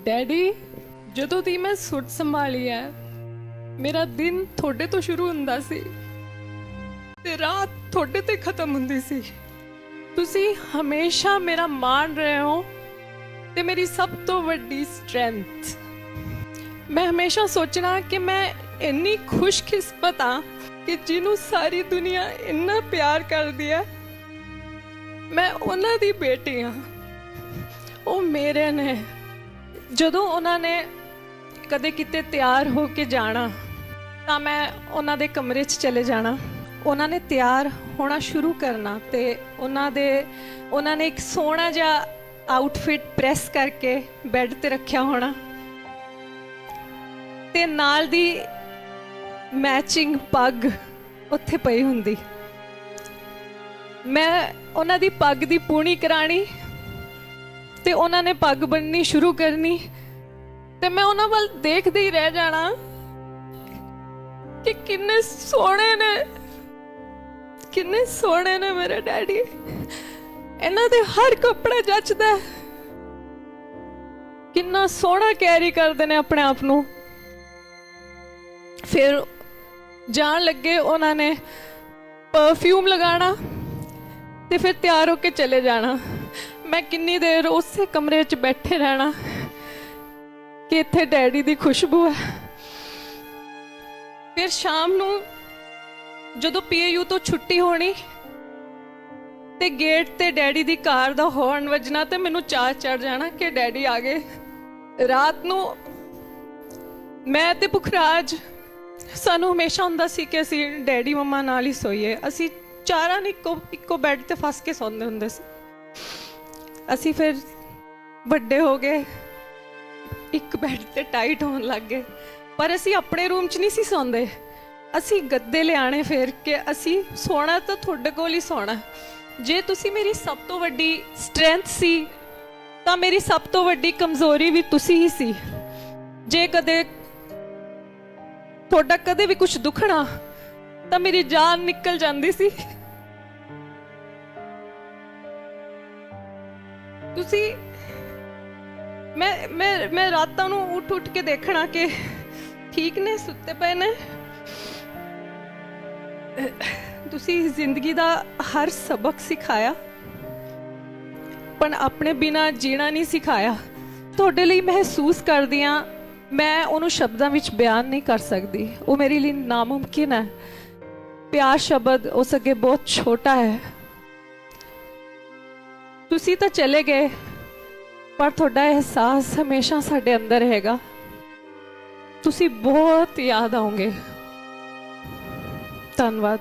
Daddy, ਜਦੋਂ ਦੀ ਮੈਂ ਸੁੱਟ ਸੰਭਾਲੀ ਹੈ ਮੇਰਾ ਦਿਨ ਤੁਹਾਡੇ ਤੋਂ ਸ਼ੁਰੂ ਹੁੰਦਾ ਸੀ ਤੇ ਰਾਤ ਤੁਹਾਡੇ ਤੇ ਖਤਮ ਹੁੰਦੀ ਸੀ। ਤੁਸੀਂ ਹਮੇਸ਼ਾ ਮੇਰਾ ਮਾਣ ਰਹੇ ਹੋ ਤੇ ਮੇਰੀ ਸਭ ਤੋਂ ਵੱਡੀ ਸਟਰੈਂਥ ਮੈਂ ਹਮੇਸ਼ਾ ਸੋਚਣਾ ਕਿ ਮੈਂ ਇੰਨੀ ਖੁਸ਼ਕਿਸਮਤ ਹਾਂ ਕਿ ਜਿਹਨੂੰ ਸਾਰੀ ਦੁਨੀਆ ਇੰਨਾ ਪਿਆਰ ਕਰਦੀ ਹੈ ਮੈਂ ਉਹਨਾਂ ਦੀ ਬੇਟੀ ਹਾਂ। ਉਹ ਮੇਰੇ ਨੇ। ਜਦੋਂ ਉਹਨਾਂ ਨੇ ਕਦੇ ਕਿਤੇ ਤਿਆਰ ਹੋ ਕੇ ਜਾਣਾ, ਤਾਂ ਮੈਂ ਉਹਨਾਂ ਦੇ ਕਮਰੇ 'ਚ ਚਲੇ ਜਾਣਾ। ਉਹਨਾਂ ਨੇ ਤਿਆਰ ਹੋਣਾ ਸ਼ੁਰੂ ਕਰਨਾ ਤੇ ਉਹਨਾਂ ਦੇ, ਉਹਨਾਂ ਨੇ ਇੱਕ ਸੋਹਣਾ ਜਿਹਾ ਆਊਟਫਿਟ ਪ੍ਰੈਸ ਕਰਕੇ ਬੈੱਡ ਤੇ ਰੱਖਿਆ ਹੋਣਾ। ਤੇ ਨਾਲ ਦੀ ਮੈਚਿੰਗ ਪੱਗ ਉੱਥੇ ਪਈ ਹੁੰਦੀ। ਮੈਂ ਉਹਨਾਂ ਦੀ ਪੱਗ ਦੀ ਪੂਣੀ ਕਰਾਣੀ ਤੇ ਉਹਨਾਂ ਨੇ ਪੱਗ ਬੰਨਣੀ ਸ਼ੁਰੂ ਕਰਨੀ ਤੇ ਮੈਂ ਉਹਨਾਂ ਵੱਲ ਦੇਖਦੇ ਹੀ ਰਹਿ ਜਾਣਾ ਕਿ ਕਿੰਨੇ ਸੋਹਣੇ ਨੇ, ਕਿੰਨੇ ਸੋਹਣੇ ਨੇ ਮੇਰੇ ਡੈਡੀ। ਇਹਨਾਂ ਦੇ ਹਰ ਕੱਪੜਾ ਜੱਚਦਾ ਕਿੰਨਾ ਸੋਹਣਾ ਕੈਰੀ ਕਰਦੇ ਨੇ ਆਪਣੇ ਆਪ ਨੂੰ। ਫਿਰ ਜਾਣ ਲੱਗੇ ਉਹਨਾਂ ਨੇ ਪਰਫਿਊਮ ਲਗਾਉਣਾ ਤੇ ਫਿਰ ਤਿਆਰ ਹੋ ਕੇ ਚਲੇ ਜਾਣਾ। ਮੈਂ ਕਿੰਨੀ ਦੇਰ ਉਸੇ ਕਮਰੇ 'ਚ ਬੈਠੇ ਰਹਿਣਾ ਕਿ ਇੱਥੇ ਡੈਡੀ ਦੀ ਖੁਸ਼ਬੂ ਹੈ। ਫਿਰ ਸ਼ਾਮ ਨੂੰ ਜਦੋਂ ਪੀਏਯੂ ਤੋਂ ਛੁੱਟੀ ਹੋਣੀ ਤੇ ਗੇਟ ਤੇ ਡੈਡੀ ਦੀ ਕਾਰ ਦਾ ਹੌਰਨ ਵੱਜਣਾ ਤੇ ਮੈਨੂੰ ਚਾਹ ਚੜ ਜਾਣਾ ਕਿ ਡੈਡੀ ਆ ਗਏ। ਰਾਤ ਨੂੰ ਮੈਂ ਤੇ ਪੁਖਰਾਜ ਸਾਨੂੰ ਹਮੇਸ਼ਾ ਹੁੰਦਾ ਸੀ ਕਿ ਅਸੀਂ ਡੈਡੀ ਮਮਾ ਨਾਲ ਹੀ ਸੋਈਏ। ਅਸੀਂ ਚਾਰਾਂ ਨੇ ਇੱਕੋ ਇੱਕੋ ਬੈੱਡ ਤੇ ਫਸ ਕੇ ਸੌਂਦੇ ਹੁੰਦੇ ਸੀ। ਅਸੀਂ ਫਿਰ ਵੱਡੇ ਹੋ ਗਏ। ਇੱਕ ਬੈੱਡ ਤੇ ਟਾਈਟ ਹੋਣ ਲੱਗ ਗਏ। ਪਰ ਅਸੀਂ ਆਪਣੇ ਰੂਮ 'ਚ ਨਹੀਂ ਸੀ ਸੌਂਦੇ। ਅਸੀਂ ਗੱਦੇ ਲਿਆਣੇ ਫੇਰ ਕਿ ਅਸੀਂ ਸੋਣਾ ਤਾਂ ਤੁਹਾਡੇ ਕੋਲ ਹੀ ਸੋਣਾ। ਜੇ ਤੁਸੀਂ ਮੇਰੀ ਸਭ ਤੋਂ ਵੱਡੀ ਸਟਰੈਂਥ ਸੀ, ਤਾਂ ਮੇਰੀ ਸਭ ਤੋਂ ਵੱਡੀ ਕਮਜ਼ੋਰੀ ਵੀ ਤੁਸੀਂ ਹੀ ਸੀ। ਜੇ ਕਦੇ ਤੁਹਾਡਾ ਕਦੇ ਵੀ ਕੁਝ ਦੁਖਣਾ, ਤਾਂ ਮੇਰੀ ਜਾਨ ਨਿਕਲ ਜਾਂਦੀ ਸੀ। ਤੁਸੀਂ ਮੈਂ ਮੈਂ ਮੈਂ ਰਾਤਾਂ ਨੂੰ ਉੱਠ ਉੱਠ ਕੇ ਦੇਖਣਾ ਕਿ ਠੀਕ ਨੇ, ਸੁੱਤੇ ਪਏ ਨੇ। ਤੁਸੀਂ ਜ਼ਿੰਦਗੀ ਦਾ ਹਰ ਸਬਕ ਸਿਖਾਇਆ, ਪਰ ਆਪਣੇ ਬਿਨਾ ਜੀਣਾ ਨਹੀਂ ਸਿਖਾਇਆ। ਤੁਹਾਡੇ ਲਈ ਮਹਿਸੂਸ ਕਰਦੀ ਹਾਂ, ਮੈਂ ਉਹਨੂੰ ਸ਼ਬਦਾਂ ਵਿੱਚ ਬਿਆਨ ਨਹੀਂ ਕਰ ਸਕਦੀ। ਉਹ ਮੇਰੇ ਲਈ ਨਾਮੁਮਕਿਨ ਹੈ। ਪਿਆਰ ਸ਼ਬਦ ਉਸ ਅੱਗੇ ਬਹੁਤ ਛੋਟਾ ਹੈ। ਤੁਸੀਂ ਤਾਂ ਚਲੇ ਗਏ ਪਰ ਤੁਹਾਡਾ ਅਹਿਸਾਸ ਹਮੇਸ਼ਾ ਸਾਡੇ ਅੰਦਰ ਰਹੇਗਾ ਤੁਸੀਂ ਬਹੁਤ ਯਾਦ ਆਉਂਗੇ ਧੰਨਵਾਦ